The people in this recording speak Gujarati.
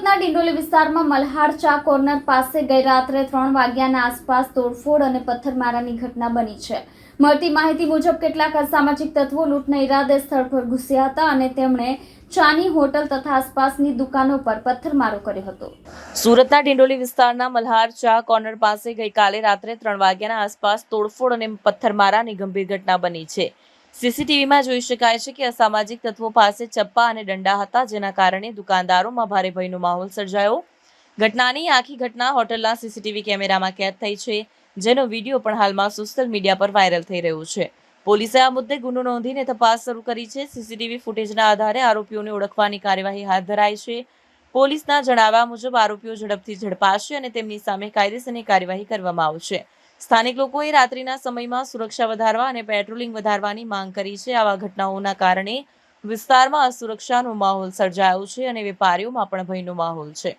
સુરતના ડિંડોલી વિસ્તારમાં મલ્હાર ચા કોર્નર પાસે ગઈ રાત્રે ત્રણ વાગ્યાના આસપાસ તોડફોડ અને પથ્થરમારાની ઘટના બની છે. મળતી માહિતી મુજબ કેટલાક અસામાજિક તત્વો લૂંટના ઈરાદે સ્થળ પર ઘૂસ્યા હતા અને તેમણે ચાની હોટલ તથા આસપાસની દુકાનો પર પથ્થરમારો કર્યો હતો. સુરતના ડિંડોલી વિસ્તારના મલ્હાર ચા કોર્નર પાસે ગઈકાલે રાત્રે ત્રણ વાગ્યાના આસપાસ તોડફોડ અને પથ્થરમારાની ગંભીર ઘટના બની છે. સીસીટીવીમાં જોઈ શકાય છે કે અસામાજિક તત્વો પાસે ચપ્પા અને દંડા હતા, જેના કારણે દુકાનદારોમાં ભારે ભયનો માહોલ સર્જાયો. ઘટનાની આખી ઘટના હોટલના સીસીટીવી કેમેરામાં કેદ થઈ છે, જેનો વીડિયો પણ હાલમાં સોશિયલ મીડિયા પર વાયરલ થઈ રહ્યો છે. પોલીસે આ મુદ્દે ગુનો નોંધીને તપાસ શરૂ કરી છે. સીસીટીવી ફૂટેજના આધારે આરોપીઓને ઓળખવાની કાર્યવાહી હાથ ધરાઈ છે. પોલીસના જણાવ્યા મુજબ આરોપીઓ ઝડપથી ઝડપાશે અને તેમની સામે કાયદેસરની કાર્યવાહી કરવામાં આવશે. સ્થાનિક લોકોએ રાત્રિના સમયમાં સુરક્ષા વધારવા અને પેટ્રોલિંગ વધારવાની માંગ કરી છે. આવા ઘટનાઓના કારણે વિસ્તારમાં અસુરક્ષાનો માહોલ સર્જાયો છે અને વેપારીઓમાં પણ ભયનો માહોલ છે.